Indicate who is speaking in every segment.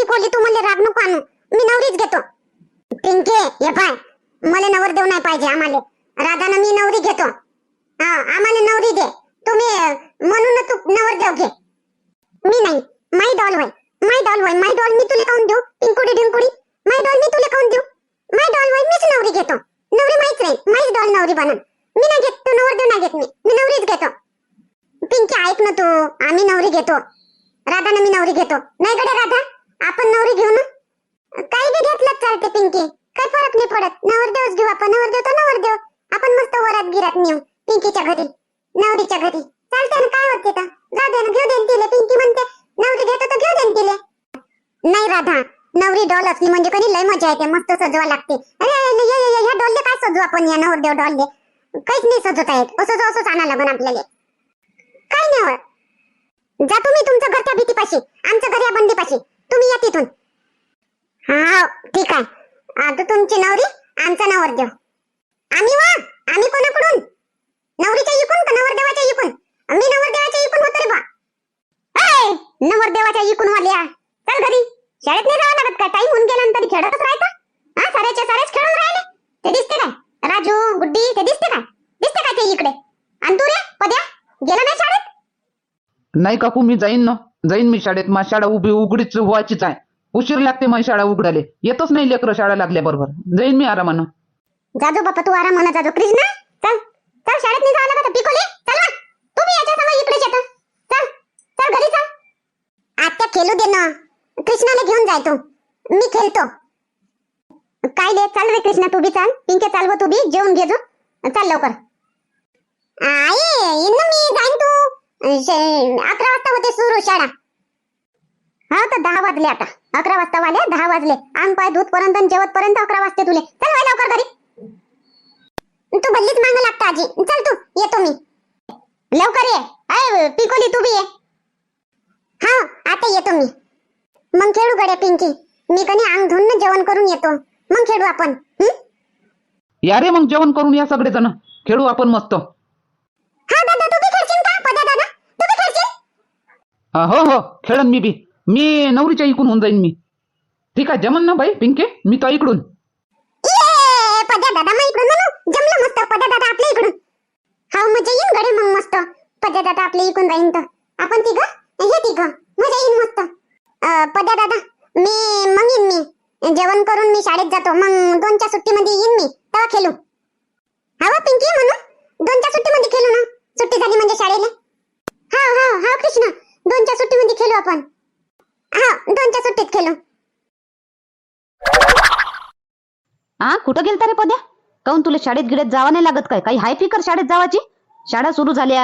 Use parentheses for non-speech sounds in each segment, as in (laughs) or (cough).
Speaker 1: पिकोली तू मला राग नको आणू. मी नवरीच घेतो. पिंके हे पाय. मला नवर देऊ नाही पाहिजे आम्हाला. राधानं मी नवरी घेतो. हा आम्हाला नवरी दे. तुम्ही म्हणून तू नवर देऊ घे. मी नाही. माय डॉल होय. माय डॉल होय. माय डॉल मी तुला काऊन देऊ? पिंकुडी डिंकुडी. माय डॉल मी तुला काऊन देऊ? माय डॉल होय मीच नवरी घेतो. नवरी माहीच नाही. माहीच डॉल नवरी बनन. मी नाही घेत. तू नवर देऊ नाही घेत मी. मी नवरीच घेतो. पिंकी ऐक ना तू. आम्ही नवरी घेतो. राधानं मी नवरी घेतो. नाही गड्या राधा? आपण नवरी घेऊ ना? काही बी घेतलं चालते पिंकी. काही फरक नाही पडत. नवरदेवच घेऊ आपण. नवरदेव तर नवरदेव. आपण मस्त वरात गिरात नेऊ. पिंकीच्या घरी. नवरीच्या घरी. चालते ना काय होते तर जाऊ दे ना घेऊ देन तिले. पिंकी म्हणते नवरी घेतो तर घेऊ देन तिले. नाही राधा नवरी डॉल असली म्हणजे कधी लय मजा येते. मस्त सजवा लागते. अरे ये, ये, ह्या डॉलले काय सजू आपण? या नवरदेव डॉलले. काहीच नाही सजवता येत. असं असंच आणा लागण आपल्याला. काही नाही होत. जा तुम्ही घर घरच्या भीतीपाशी. आमच्या घर या बंदीपाशी. तुम्ही या तिथून हा ठीक आहे. आता तुमची नवरी आमचा नवरदेव. आम्ही वा आम्ही कोणाकडून? नवरीच्या इकून का नवरदेवाच्या इकून? मी नवरदेवाच्या इकून होतो रे बा. नवर नवरदेवाच्या इकून वाल्या. चल घरी. शाळेत नाही जावं लागत का? टाइम होऊन गेल्यानंतर खेळतच राहायचं? हा साऱ्याच्या सारेच खेळून राहिले. ते दिसते काय? राजू गुड्डी ते दिसते काय? दिसते काय ते इकडे? आणि तू रे पद्या गेला नाही शाळेत?
Speaker 2: नाही काकू मी जाईन ना. जाईन मी शाळेत माझी शाळा उभी उघडीच व्हायचीच आहे. उशीर लागते माझी शाळा उघडाले येतच नाही लेकरं शाळा लागल्याबरोबर जाईन मी आरामानं.
Speaker 1: जाजो बाप्पा तू आराम म्हणा जाजो कृष्णा चल. चल शाळेत नाही जावं लागत पिकोले चल वा तू बी याच्या समोर इकडे येतो. चल. चल घरी चल. आत्या खेळू दे ना. कृष्णाला घेऊन जाय तू. मी खेळतो. काय दे चल रे कृष्णा तू बी चल. पिंके चालव तू बी. जेवून घे जो. चल लवकर. आई इन मी. जाईन तू. अकरा वाजता होते सुरू शाळा. हा तर दहा वाजले आता. अकरा वाजता वाले दहा वाजले. अंग पाय दूध पर्यंत जेवत पर्यंत अकरा वाजते तुले. चल वाय लवकर घरी. तू बल्लीच मांग लागता आजी. चल तू येतो मी. लवकर ये. आय पिकोली तू बी ये. हा आता येतो मी. मग खेळू गड्या पिंकी. मी कधी अंग धुवून जेवण करून येतो. मग खेळू आपण. हं?
Speaker 2: या रे मग जेवण करून या सगळे जण खेळू आपण मस्त
Speaker 1: हा दादा तू बी खेळशील का पदा दादा तू बी खेळशील
Speaker 2: हा, हो हो खेळन मी बी. मी नवरीच्या इकून होऊन जाईन मी. ठीक आहे जमन ना बाई पिंके? मी तो इकडून.
Speaker 1: ये पद्या दादा मग इकडून म्हणू जमलं मस्त पद्या दादा आपल्या इकडून. हा मजा येईन गडे मग मस्त. पद्या दादा आपल्या इकडून राहीन तर. आपण तिघ? हे तिघ. मजा येईन मस्त. अं, पद्या दादा मी मग येईन मी. जेवण करून मी शाळेत जातो. मग दोनच्या सुट्टीमध्ये येईन मी. तेव्हा खेळू. हवा पिंकी म्हणू दोनच्या सुट्टीमध्ये खेळू ना. सुट्टी झाली म्हणजे शाळेला? हा हा हा कृष्णा. दोनच्या सुट्टीमध्ये खेळू आपण. हा दोनच्या सुट्टीत खेळू.
Speaker 3: हा कुठं गेलता रे पद्या? काऊन तुला शाळेत गिळत जावा नाही लागत काय? काही हाय फिकर शाळेत जावाची? शाळा सुरू झाल्या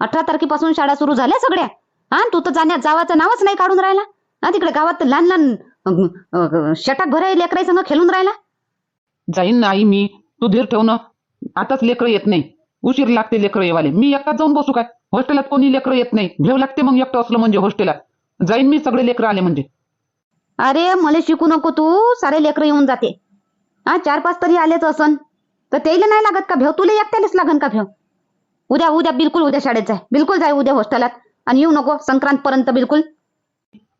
Speaker 3: अठरा तारखेपासून शाळा सुरू झाल्या सगळ्या. हा तू तर जाण्यात जावाचं नावच नाही काढून राहिला. हा तिकडे गावात तर लहान लहान शटाक भराय लेकराई संग खेळून राहिला.
Speaker 2: जाईन ना आई मी. तू धीर ठेव ना. आताच लेकरं येत नाही. उशीर लागते लेकरं येवाले. मी एकटाच जाऊन बसू काय? हॉस्टेलात कोणी लेकरं येत नाही. भेव लागते मग एकटं असलं म्हणजे हॉस्टेलात. जाईन मी सगळे लेकरं आले म्हणजे.
Speaker 3: अरे मला शिकू नको तू. सारे लेकरं येऊन जाते. हा चार पाच तरी आलेच असन. तर त्याला नाही लागत का भेव? तुला एकट्यालाच लागन का भेव? उद्या उद्या बिलकुल उद्या शाळेत जाय. बिलकुल जाय उद्या हॉस्टेलात. आणि येऊ नको संक्रांत पर्यंत बिलकुल.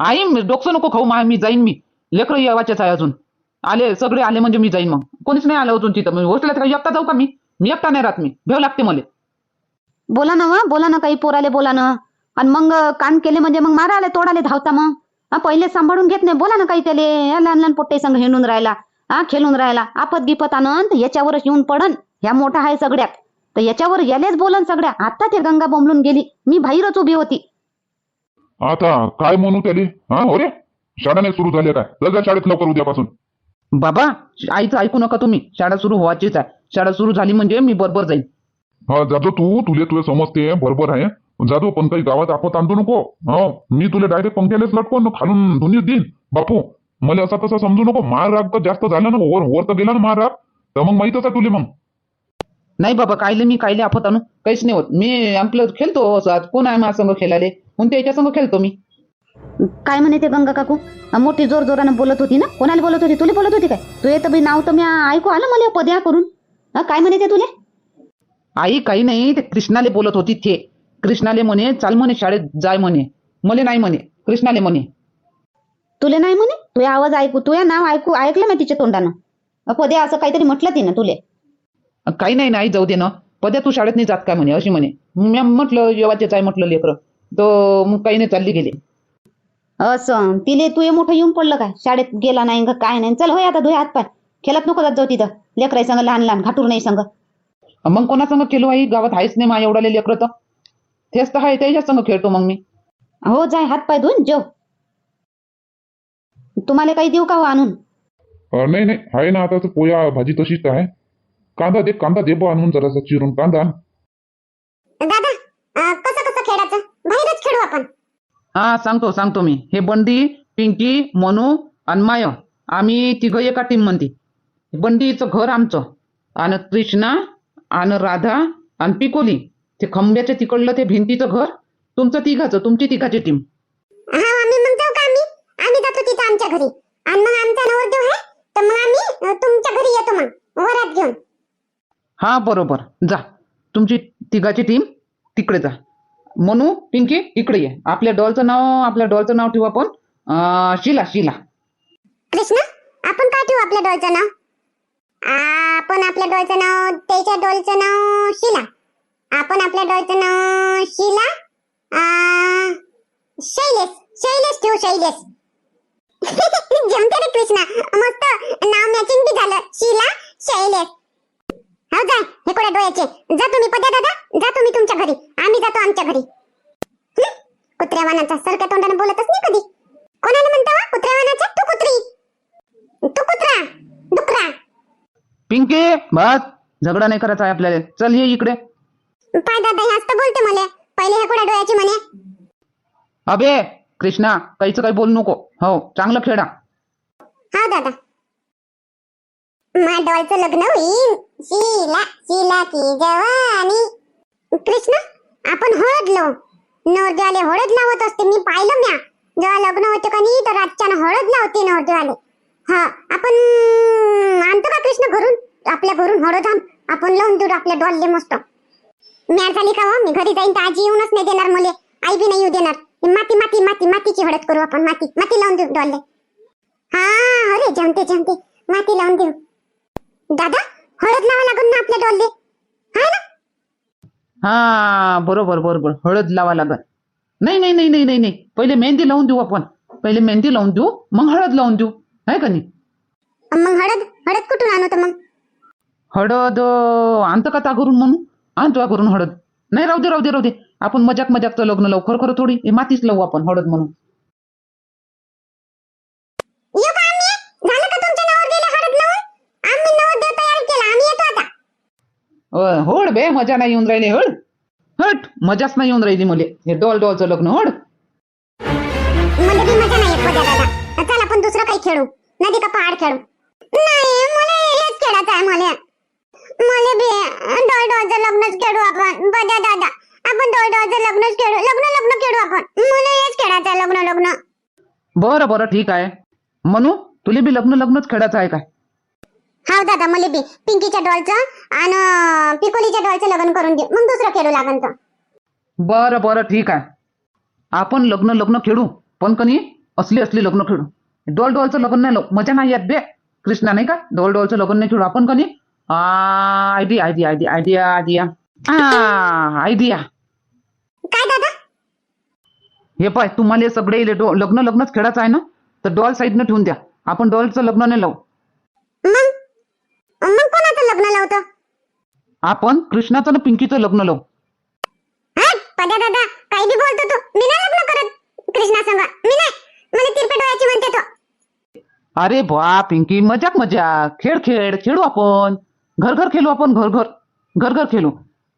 Speaker 2: आई मी डोकं नको खाऊ मा मी जाईन मी. लेकरं येवाचेच आहे अजून. आले सगळे आले म्हणजे मी जाईन मग. कोणीच नाही आलं अजून तिथं. हॉस्टेलात काही एकटा जाऊ का मी? मी एकटा नाही राहत मी. भेव लागते मला.
Speaker 3: बोला ना वा बोला ना काही पोराले बोला ना. आणि मग काम केले म्हणजे मग माराले तोडाले धावता मग? हा पहिले सांभाळून घेत नाही. बोला ना काही त्याले. लहान लहान पोट्टे संग हिंडून राहिला हा खेळून राहिला. आपत गिपत आनंद याच्यावरच येऊन पडन. ह्या मोठा आहे सगळ्यात. तर याच्यावर यालेच बोलन सगळ्या. आता ते गंगा बोंबलून गेली. मी बाहेरच उभी होती.
Speaker 4: आता काय म्हणू त्याली? हा हो रे. शाळा नाही सुरू झाल्या काय चल जा शाळेत लवकर उद्यापासून.
Speaker 2: बाबा आईचं ऐकू नका तुम्ही. शाळा सुरू व्हायचीच आहे. शाळा सुरू झाली म्हणजे मी बरोबर जाईन.
Speaker 4: हा जातो तू तुले तुला समजते बरोबर आहे. जातो पण काही गावात आपत आणतो नको. हो मी तुला डायरेक्ट पंख्यालेच लटकवून खालून धुनी देईन. बापू मला असा तसा समजू नको. मार राग तर जास्त झाला ना वर वर तर गेला ना मार राग. तर मग माहीतच आहे तुले मग.
Speaker 2: नाही बाबा कायले मी कायले आफत आणू? काहीच नाही होत. मी आपलं खेळतो असं. कोण आहे माझ्या संग खेळाले? म्हणून त्याच्या संग खेळतो मी?
Speaker 3: काय म्हणे ते गंगा काकू? मोठी जोर जोरानं बोलत होती ना? कोणाला बोलत होती? तुला बोलत होती काय? तू येतं नाव तर मी ऐकू आलं मला पद्या करून. हा, काय म्हणे ते तुले?
Speaker 2: आई काही नाही ते कृष्णाले बोलत होती ते कृष्णाले म्हणे चाल म्हणे शाळेत जाय म्हणे. मले नाही म्हणे. कृष्णाले म्हणे.
Speaker 5: तुले नाही म्हणे? तुझ्या आवाज ऐकू तुझ्या नाव ऐकू ऐकलं मी तिच्या तोंडानं? अ, पदे असं काहीतरी म्हटलं तिनं तुले.
Speaker 2: काही नाही नाही जाऊ दे ना. पद्या तू शाळेत नाही जात काय म्हणे? अशी म्हणे. मी म्हटलं येवाचेच आहे म्हटलं लेकरं. तो मग काही नाही चालली गेली.
Speaker 5: असं तिले तू हे मोठं येऊन पडलं काय? शाळेत गेला नाही का काय नाही? चल होय आता धुय हात पाय खेळत नको जात जाऊ तिथं. लेकराई संग लहान लहान घाटूर नाही संग.
Speaker 2: मग कोणासंग खेळू आई? गावात आहेच नाही मा एवढाले लेकरं तर. तेच तर आहे त्याच्याच संग खेळतो मग मी.
Speaker 5: हो जाय हात पाय धुवून जेव. तुम्हाला काही देऊ का हो आणून?
Speaker 4: अं, नाही नाही. आहे ना आता तर पोया भाजी तशीच आहे. कांदा दे कांदा दे बा आणून जरासा चिरून. कांदा. आण.
Speaker 1: दादा अं, कसं कसं खेळायचं? बाहेरच खेळू आपण.
Speaker 2: हा सांगतो सांगतो मी. हे बंडी पिंकी मनू आणि माय. आम्ही तिघं एका टीम म्हणते बंडीचं घर आमचं. आणि कृष्णा आणि राधा आणि पिकोली. ते खंब्याच्या तिकडलं ते भिंतीचं घर तुमचं तिघाचं तुमची तिघाची टीम
Speaker 1: हा आम्ही मग जाऊ का आम्ही? आम्ही जातो तिथं आमच्या घरी. आणि मग आमचा नवरदेव आहे तर मग आम्ही अं, तुमच्या घरी येतो मग वरात घेऊन.
Speaker 2: हा बरोबर. जा. तुमची तिघाची टीम तिकडे जा. मनू पिंकी इकडे ये. आपल्या डॉलचं नाव आपल्या डॉलचं नाव ठेवू आपण. अं, शिला शिला.
Speaker 1: कृष्ण आपण काय ठेवू आपल्या डॉलचं नाव? आपण आपल्या डॉलचं नाव त्याच्या डॉलचं नाव शिला. आपण आपल्या डॉलचं नाव शिला शैलेश. शैलेश ठेवू शैलेश. (laughs) जमते रे कृष्णा. मस्त नाव मॅचिंग बी झालं. शिला शैलेश. हो जाय हे कोड्या डोळ्याचे? जा तुम्ही पद्या दादा. जा तुम्ही तुमच्या घरी. आम्ही जातो आमच्या घरी. हं? कुत्र्यावानाचा सरक्या तोंडाने बोलतच नाही कधी. कोणाला म्हणता वा? कुत्र्यावानाचा तू कुत्री. तू कुत्रा.
Speaker 2: पिंकी बस झगडा नाही करायचा आहे आपल्याला. चल ये इकडे.
Speaker 1: पाय दादा बोलते मला. पहिले हे कोड्या डोळ्याची म्हणे?
Speaker 2: अबे कृष्णा काहीच काही बोलू नको. हो चांगलं खेळा.
Speaker 1: हा दादा. लग्न होईल शीला शीला की जवानी. कृष्ण आपण हळद लावू नवरदेवाले हळद लावत असते मी पाहिलं म्या. जेव्हा लग्न होते का नाही तर रातच्यानं हळद लावते नवरदेवाले. हा आपण आणतो का कृष्ण घरून आपल्या घरून हळद आपण लावून देऊ आपल्या डॉलले मस्त. म्या झाली का हो? मी घरी जाईन तर आजी येऊनच नाही देणार मुले. आई बी नाही येऊ देणार. माती माती माती मातीची हळद करू आपण. माती माती लावून देऊ डॉलले. हा अरे जमते जमते माती लावून देऊ. दादा हळद लावा लागून ना आपल्या डॉलले. हा ना?
Speaker 2: हा बरोबर बरोबर. हळद लावा लागत नाही नाही नाही नाही नाही नाही. पहिले मेहंदी लावून देऊ आपण. पहिले मेहंदी लावून देऊ मग हळद लावून देऊ. आहे का नाही
Speaker 1: मग हळद? हळद कुठून आणू तर मग?
Speaker 2: हळद अं, आणतं का त्या घरून म्हणून? आणतो का घरून हळद. नाही राहू दे राहू दे राहू दे. आपण मजाक मजाकचं लग्न लावू खरं खरं थोडी. हे मातीच लावू आपण हळद म्हणून.
Speaker 1: येऊ का आम्ही? झालं का तुमच्या नावावर गेले हळद लावून? आम्ही नवरदेव तयार केला. आम्ही येतो आता.
Speaker 2: अं, होड बे मजा नाही येऊन राहिली हड हट मजाच नाही येऊन राहिली मले. हे डॉल डॉलचं लग्न होड
Speaker 1: मला बी मजा नाही येत दादा. आपण दुसरं काही खेळू. नदी का पहाड खेळू? नाही मला हेच खेळायचं आहे मला. मला बी डॉल डॉलचं लग्नच खेळू आपण. पद्या दादा आपण डॉल डॉलचं लग्नच खेळू. लग्न लग्न खेळू आपण. मला हेच खेळायचं आहे लग्न लग्न.
Speaker 2: बरं बरं ठीक आहे. म्हणू तुले बी लग्न लग्नच खेळायचं आहे काय?
Speaker 1: हा दादा मला बी. पिंकीच्या डॉलचं आणि पिकोलीच्या डॉलचं लग्न करून दे मग दुसरं खेळू लागन तर.
Speaker 2: बरं बरं ठीक आहे. आपण लग्न लग्न खेळू. पण कनी असली असली लग्न खेळू. डोल डोलचं लग्न नाही लावू मजा नाही येत बे. कृष्णा नाही का? डोल डोलचं लग्न नाही खेळू आपण कनी idea idea idea idea idea हा आयडिया
Speaker 1: काय दादा?
Speaker 2: हे पाय तुम्हाला सगळे इले डो लग्न लग्नच खेळायचं आहे ना? तर डॉल साईडनं ठेवून द्या. आपण डॉलचं लग्न नाही लावू.
Speaker 1: मग? मग कोणाचं लग्न लावतो?
Speaker 2: आपण कृष्णाचं आणि पिंकीचं लग्न लावू.
Speaker 1: हट, पद्या दादा काही बी बोलतो तू. मी नाही लग्न करत. कृष्णा संग. मी नाही. मला तिरपे डोळ्याची म्हणते तो.
Speaker 2: अरे बा पिंकी मजाक मजाक. खेळ खेळ खेळू आपण. घर घर खेळू आपण घर घर घर घर खेळू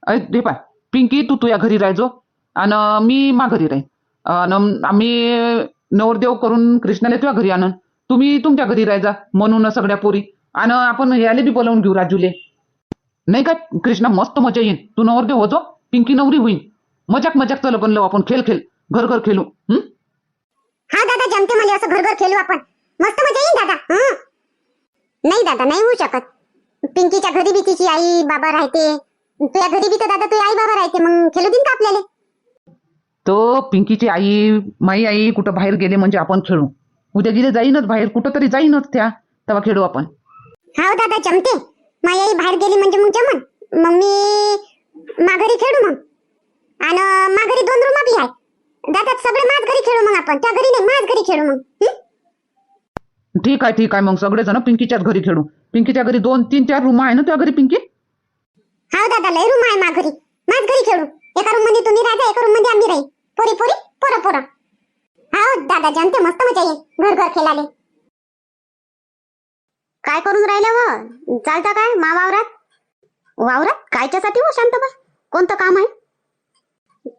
Speaker 2: अय, पाय. पिंकी तू तुझ्या घरी राहायचो आणि मी मा घरी राहीन. आणि आम्ही नवरदेव करून कृष्णाला तुझ्या घरी आणन. तुम्ही तुमच्या घरी राहायचा म्हणून सगळ्या पोरी. आणि आपण याले बी बोलावून घेऊ राजूले. नाही काय कृष्णा मस्त मजा येईन. तू नवरदेव होतो पिंकी नवरी होईन. मजाक मजाक लग्न लावू आपण. खेळ खेळ. घर घर खेळू. हा?
Speaker 1: दादा जमते मला असं घर घर खेळू आपण. मस्त मजा येईल दादा. हं. नाही दादा नाही होऊ शकत. पिंकीच्या घरी बी तिची आई बाबा राहते. तुझ्या घरी बी तर दादा तुझी आई बाबा राहते मग खेळू देईन का आपल्याला?
Speaker 2: तो पिंकीची आई माई आई कुठं बाहेर गेले म्हणजे आपण खेळू. उद्या गेले जाईनच बाहेर कुठं तरी जाईनच त्या तेव्हा खेळू आपण.
Speaker 1: हाव दादा जमते. माझी आई बाहेर गेली म्हणजे मग जमन. मग मी माघारी खेळू मग. आणि माघारी दोन रूम बी आहे. दादा सगळे माझ घरी खेळू मग आपण. त्या घरी नाही माझ घरी खेळू मग. हं?
Speaker 2: ठीक आहे ठीक आहे. मग सगळेजण पिंकीच्याच घरी खेळू. पिंकीच्या घरी दोन तीन चार रूम आहे ना त्या घरी पिंकी?
Speaker 1: हाव दादा लय रूम आहे माघारी माझ घरी खेळू. एका रूममध्ये तुम्ही राहा एका रूममध्ये आम्ही राही पोरी पोरी पोरं पोरं. हा दादा जानते मस्त मजा येईल. घर घर खेळाले.
Speaker 5: काय करून राहिले व? चालता काय मा वावरात? वावरात? कायच्यासाठी हो शांतबाई कोणतं काम आहे?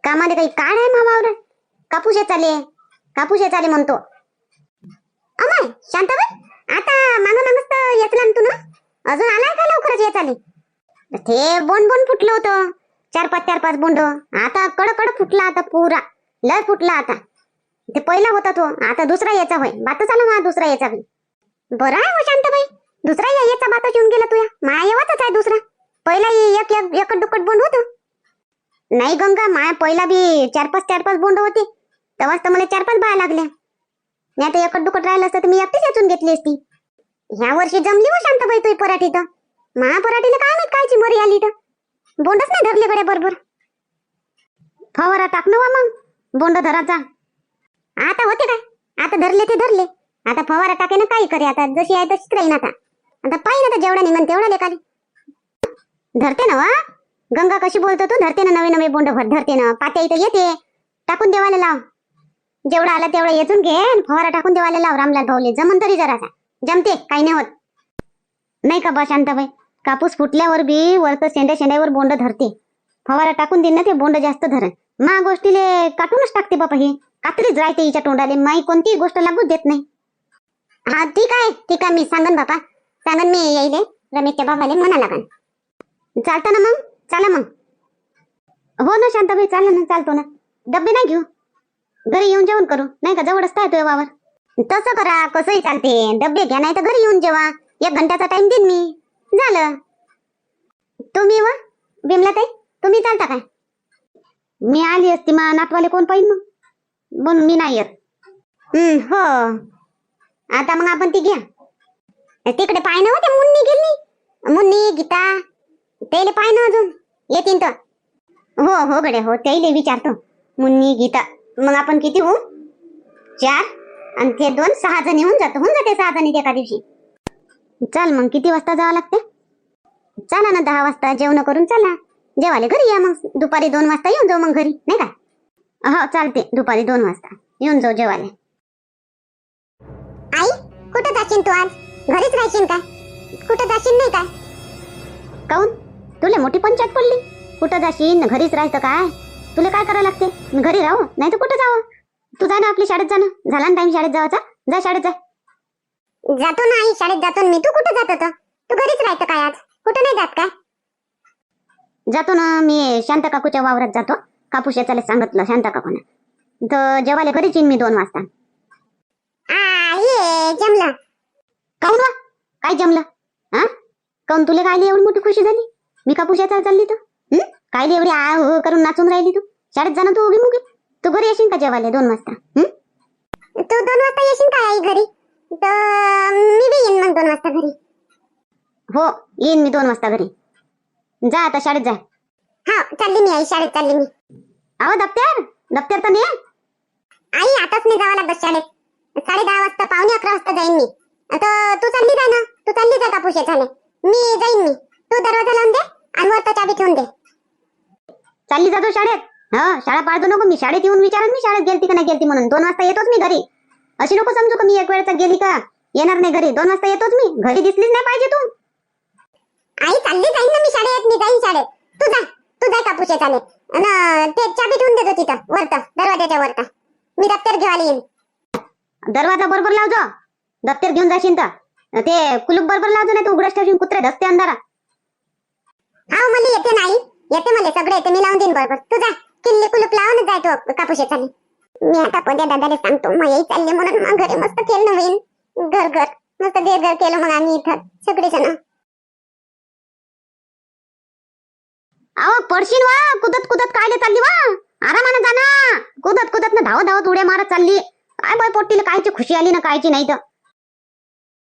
Speaker 5: कामाने काही काढ आहे मा वावरात? कापूस चाले कापूस चाले म्हणतो.
Speaker 1: अमय शांताबाई आता मागं मागच तर येतला तू ना अजून आलाय का लवकरच येत आली
Speaker 5: ते बोन बोन फुटलं होतं. चार पाच चार पाच बोंड. आता कड कड फुटला आता पुरा. लय फुटला आता. ते पहिला होता तो. आता दुसरा याचा होय. बातच आला मा दुसरा याचा बी.
Speaker 1: बरं आहे हो शांताबाई. दुसरा या- याचा बातच येऊन गेला तुया. माया येवाचाच आहे दुसरा. पहिला एक एक एकट दुकट बोंड होतं.
Speaker 5: नाही गंगा माया पहिला बी चार पाच चार पाच बोंड होती. तेव्हाच तर मला चार पाच बाया लागल्या. नाही आता एकट दुकट राहिलं असतं तर मी एकटीच याचून घेतली असती.
Speaker 1: ह्या वर्षी जमली हो शांताबाई तुही पराठी तर. महापराठीला काय माहीत कायची मरी आली तर. बोंडच नाही धरले गड्या बरोबर.
Speaker 5: फवारा टाक ना मग बोंड धराचा.
Speaker 1: आता होते काय? आता धरले ते धरले. आता फवारा टाके ना काही करे आता. जशी आहे तशीच राहीन आता. आता पाहिजे ना जेवढा निघन तेवढा लेखाली
Speaker 5: धरते ना वा. गंगा कशी बोलतो तू? धरते ना नवे नवे बोंड. भर धरते ना. पात्या इथं येते. टाकून देवाला लाव. जेवढा आला तेवढा येचून घे फवारा टाकून देवाला लाव रामलाल भाऊले. जमन तरी जरासा. जमते काही नाही होत. नाही का बा शांताबाई? कापूस फुटल्यावर बी वरतं शेंड्या शेंड्यावर बोंड धरते. फवारा टाकून देईन ना ते बोंड जास्त धरण. मा गोष्टीले काटूनच टाकते बापा हे. कात्रीच राहते हिच्या तोंडाले. माई कोणतीही गोष्ट लागूच देत नाही.
Speaker 1: हा ठीक आहे. ठीक आहे मी सांगन बापा. सांगन मी येईले रमेशच्या बाबाले म्हणा लागन
Speaker 5: चालतं ना मग? चला मग. हो ना शांताबाई चाललं ना चालतो ना. डब्बे नाही घेऊ? घरी येऊन जेवण करू. नाही का जवळच काय तुझ्या वावर.
Speaker 1: तसं करा कसंही चालते. डबे घ्या नाही तर घरी येऊन जेवा. एक घंट्याचा टाइम देईन मी. झालं.
Speaker 5: तुम्ही व? बिमला ताई तुम्ही चालता काय? मी आली असती मग नातवाले कोण पाहिजे मग? बोल मी नाही येत.
Speaker 1: हम्म, हो. आता मग आपण ती घ्या. तिकडे पाय ना होते मुन्नी गेली. मुन्नी गीता त्याले पाय ना अजून. येतीन तर.
Speaker 5: हो हो गडे हो त्याईले विचारतो. मुन्नी गीता. मग आपण किती होऊ? चार. आणि ते दोन सहा जणी होऊन जातो. होऊन जाते सहा जणी एका दिवशी. चल मग किती वाजता जावं लागते? चला ना दहा वाजता. जेवण करून चला. जेवाले घरी या मग. दुपारी दोन वाजता येऊन जाऊ मग घरी नाही का? हो चालते. दुपारी दोन वाजता. येऊन जाऊ जेवाले
Speaker 1: आई कुठं जाशील तू आज? घरीच राहशील का? कुठं जाशील नाही काय
Speaker 5: काऊन? तुला मोठी पंचायत पडली. कुठं जाशील? घरीच राहायचं काय? तुला काय करायला लागते? घरी राहू नाही तर कुठं जावं? तू जा ना आपली शाळेत जा ना. झाला ना टाइम शाळेत जावाचा? जा शाळेत जा.
Speaker 1: जातो ना आई शाळेत जातो ना मी. तू कुठं जात होता? तू घरीच राहतं काय आज? कुठं नाही जात काय?
Speaker 5: जातो ना मी शांता काकूच्या वावरात जातो. कापूस याचाले सांगितलं शांता काकूने. तर जेवायला घरीच येईन मी दोन वाजता.
Speaker 1: जमलं.
Speaker 5: काऊन वा? काय जमलं? हा? काऊन तुला कायली एवढी मोठी खुशी झाली? मी कापूस याचा चालली तर? हं? कायली एवढी आ हो करून नाचून राहिली तू? शाळेत जा ना तू उगी मुगी. तू घरी येशील का जेवायला दोन वाजता? हं?
Speaker 1: तू दोन वाजता येशील काय आई घरी? मी बी येईन मग दोन वाजता घरी.
Speaker 5: हो येईन मी दोन वाजता घरी. जा आता शाळेत जा.
Speaker 1: हा चालली मी आई शाळेत चालली मी.
Speaker 5: अहो दप्तर? दप्तर तर नाही
Speaker 1: आई आताच नाही जावं लागत शाळेत. साडे दहा वाजता पावणे अकरा वाजता जाईन मी. आता तू चालली जाय ना. तू चालली जा कापूस येचाले मी जाईन मी. तू दरवाजा लावून दे आणि वर चाबी ठेवून दे.
Speaker 5: चालली जातो शाळेत? हा शाळा पाळतो नको मी. शाळेत येऊन विचारत मी शाळेत गेलती का नाही गेलती म्हणून. दोन वाजता येतोच मी घरी. अशी नको समजू का मी एक वेळचा गेली का? येणार नाही घरी. दोन वाजता येतोच मी. घरी दिसलीच नाही पाहिजे तू.
Speaker 1: आई चालली जाईन ना मी शाळेत. मी जाईन शाळेत. तू जा. तू जाय कापूस आणि ते चाबी ठेवून देतो तिथं वरता दरवाजाच्या वरता. मी दप्तर घेवायला येईन
Speaker 5: दरवाजा बरोबर लावजो. दप्तर घेऊन जाशील तर. ते कुलूप बरोबर लावजो नाही तर उघडच ठेवशील कुत्रे धसते अंधारा.
Speaker 1: हा मला येते नाही येते मला सगळं येते मी लावून देईन बरोबर. तू जा. किल्ली कुलूप लावून जाय तो कापूस येचाले मी आता कोणत्या दादाला सांगतो मग येई चालले म्हणून मग घरी मस्त केलं होईल घर घर. मस्त घर घर केलं मग आम्ही इथं सगळेजण
Speaker 5: अहो पडशील वा. कुदत कुदत कायले चालली वा? आरामानं जा कुदत कुदत ना धावत धावत उड्या मारत चालली. काय बाय पोट्टीला कायची खुशी आली ना कायची नाही तर.